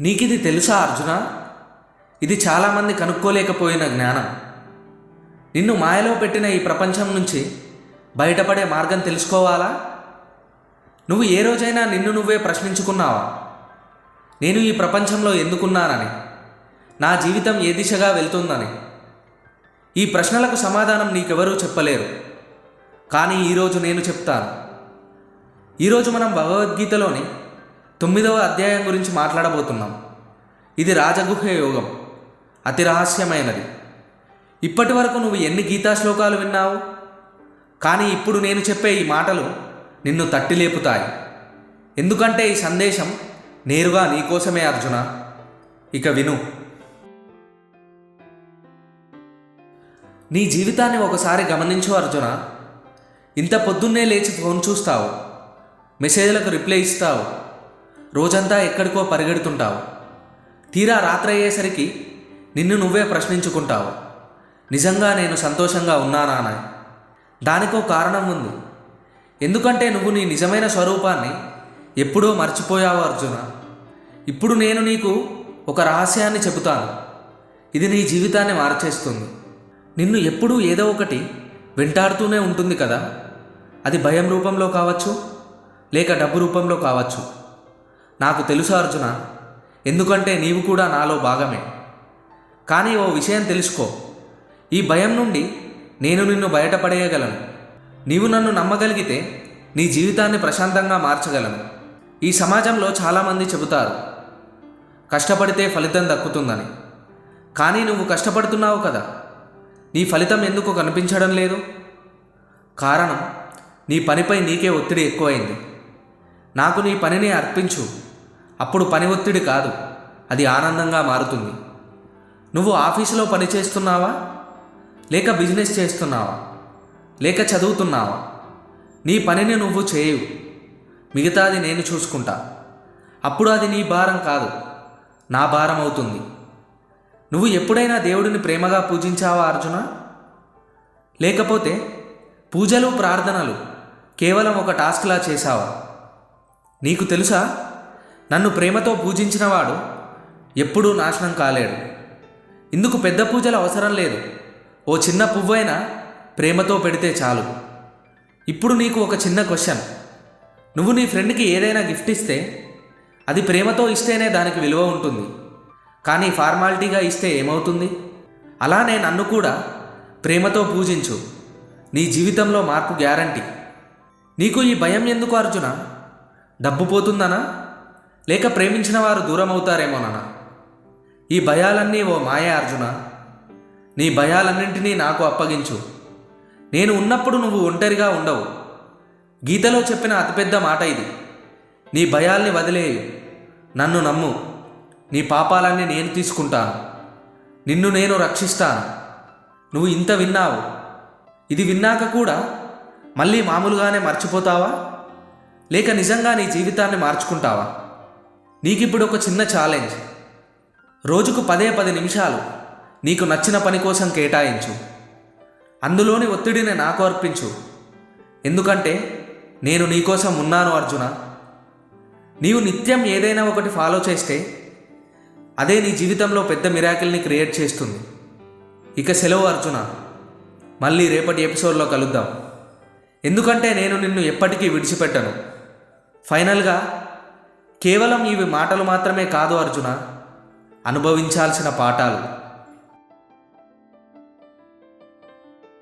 నీకిది తెలుసా అర్జున? ఇది చాలామంది కనుక్కోలేకపోయిన జ్ఞానం. నిన్ను మాయలో పెట్టిన ఈ ప్రపంచం నుంచి బయటపడే మార్గం తెలుసుకోవాలా? నువ్వు ఏ రోజైనా నిన్ను నువ్వే ప్రశ్నించుకున్నావా? నేను ఈ ప్రపంచంలో ఎందుకున్నానని? నా జీవితం ఏ దిశగా వెళ్తుందని? ఈ ప్రశ్నలకు సమాధానం నీకెవరూ చెప్పలేరు. కానీ ఈరోజు నేను చెప్తాను. ఈరోజు మనం భగవద్గీతలోని తొమ్మిదవ అధ్యాయం గురించి మాట్లాడబోతున్నాం. ఇది రాజగుహ యోగం. అతి రహస్యమైనది. ఇప్పటి వరకు నువ్వు ఎన్ని గీతా శ్లోకాలు విన్నావు? కానీ ఇప్పుడు నేను చెప్పే ఈ మాటలు నిన్ను తట్టి లేపుతాయి ఎందుకంటే ఈ సందేశం నేరుగా నీకోసమే అర్జున. ఇక విను. నీ జీవితాన్ని ఒకసారి గమనించు అర్జున. ఇంత పొద్దున్నే లేచి ఫోన్ చూస్తావు. మెసేజ్లకు రిప్లై ఇస్తావు. రోజంతా ఎక్కడికో పరిగెడుతుంటావు. తీరా రాత్రయ్యేసరికి నిన్ను నువ్వే ప్రశ్నించుకుంటావు. నిజంగా నేను సంతోషంగా ఉన్నానా దానికో కారణం ఉంది. ఎందుకంటే నువ్వు నీ నిజమైన స్వరూపాన్ని ఎప్పుడో మర్చిపోయావు అర్జున. ఇప్పుడు నేను నీకు ఒక రహస్యాన్ని చెబుతాను. ఇది నీ జీవితాన్ని మార్చేస్తుంది. నిన్ను ఎప్పుడూ ఏదో ఒకటి వెంటాడుతూనే ఉంటుంది కదా. అది భయం రూపంలో కావచ్చు లేక డబ్బు రూపంలో కావచ్చు. నాకు తెలుసు అర్జున ఎందుకంటే నీవు కూడా నాలో భాగమే. కానీ ఓ విషయం తెలుసుకో ఈ భయం నుండి నేను నిన్ను బయటపడేయగలను. నీవు నన్ను నమ్మగలిగితే నీ జీవితాన్ని ప్రశాంతంగా మార్చగలను. ఈ సమాజంలో చాలామంది చెబుతారు కష్టపడితే ఫలితం దక్కుతుందని. కానీ నువ్వు కష్టపడుతున్నావు కదా నీ ఫలితం ఎందుకు కనిపించడం లేదు? కారణం నీ పనిపై నీకే ఒత్తిడి ఎక్కువైంది. నాకు నీ పనిని అర్పించు. అప్పుడు పని ఒత్తిడి కాదు అది ఆనందంగా మారుతుంది. నువ్వు ఆఫీసులో పని చేస్తున్నావా? లేక బిజినెస్ చేస్తున్నావా? లేక చదువుతున్నావా? నీ పనిని నువ్వు చేయు. మిగతాది నేను చూసుకుంటా. అప్పుడు అది నీ భారం కాదు నా భారం అవుతుంది. నువ్వు ఎప్పుడైనా దేవుడిని ప్రేమగా పూజించావా అర్జున? లేకపోతే పూజలు ప్రార్థనలు కేవలం ఒక టాస్క్లా చేశావా? నీకు తెలుసా? నన్ను ప్రేమతో పూజించినవాడు ఎప్పుడూ నాశనం కాలేడు. ఇందుకు పెద్ద పూజలు అవసరం లేదు. ఓ చిన్న పువ్వైనా ప్రేమతో పెడితే చాలు. ఇప్పుడు నీకు ఒక చిన్న క్వశ్చన్. నువ్వు నీ ఫ్రెండ్కి ఏదైనా గిఫ్ట్ ఇస్తే అది ప్రేమతో ఇస్తేనే దానికి విలువ ఉంటుంది. కానీ ఫార్మాలిటీగా ఇస్తే ఏమవుతుంది? అలానే నన్ను కూడా ప్రేమతో పూజించు. నీ జీవితంలో మార్పు గ్యారంటీ. నీకు ఈ భయం ఎందుకు అర్జున? డబ్బు పోతుందనా? లేక ప్రేమించిన వారు దూరం అవుతారేమోనన్నా ఈ భయాలన్నీ ఓ మాయ అర్జున? నీ భయాలన్నింటినీ నాకు అప్పగించు. నేను ఉన్నప్పుడు నువ్వు ఒంటరిగా ఉండవు. గీతలో చెప్పిన అతిపెద్ద మాట ఇది. నీ భయాల్ని వదిలేయు. నన్ను నమ్ము. నీ పాపాలన్నీ నేను తీసుకుంటాను. నిన్ను నేను రక్షిస్తాను. నువ్వు ఇంత విన్నావు. ఇది విన్నాక కూడా మళ్ళీ మామూలుగానే మర్చిపోతావా? లేక నిజంగా నీ జీవితాన్ని మార్చుకుంటావా? నీకిప్పుడు ఒక చిన్న ఛాలెంజ్ రోజుకు పదే పది నిమిషాలు నీకు నచ్చిన పని కోసం కేటాయించు. అందులోని ఒత్తిడిని నాకు అర్పించు. ఎందుకంటే నేను నీకోసం ఉన్నాను అర్జున. నీవు నిత్యం ఏదైనా ఒకటి ఫాలో చేస్తే అదే నీ జీవితంలో పెద్ద మిరాకిల్ని క్రియేట్ చేస్తుంది. ఇక సెలవు అర్జున. మళ్ళీ రేపటి ఎపిసోడ్లో కలుద్దాం. ఎందుకంటే నేను నిన్ను ఎప్పటికీ విడిచిపెట్టను. ఫైనల్గా కేవలం ఇవి మాటలు మాత్రమే కాదు అర్జున అనుభవించాల్సిన పాఠాలు.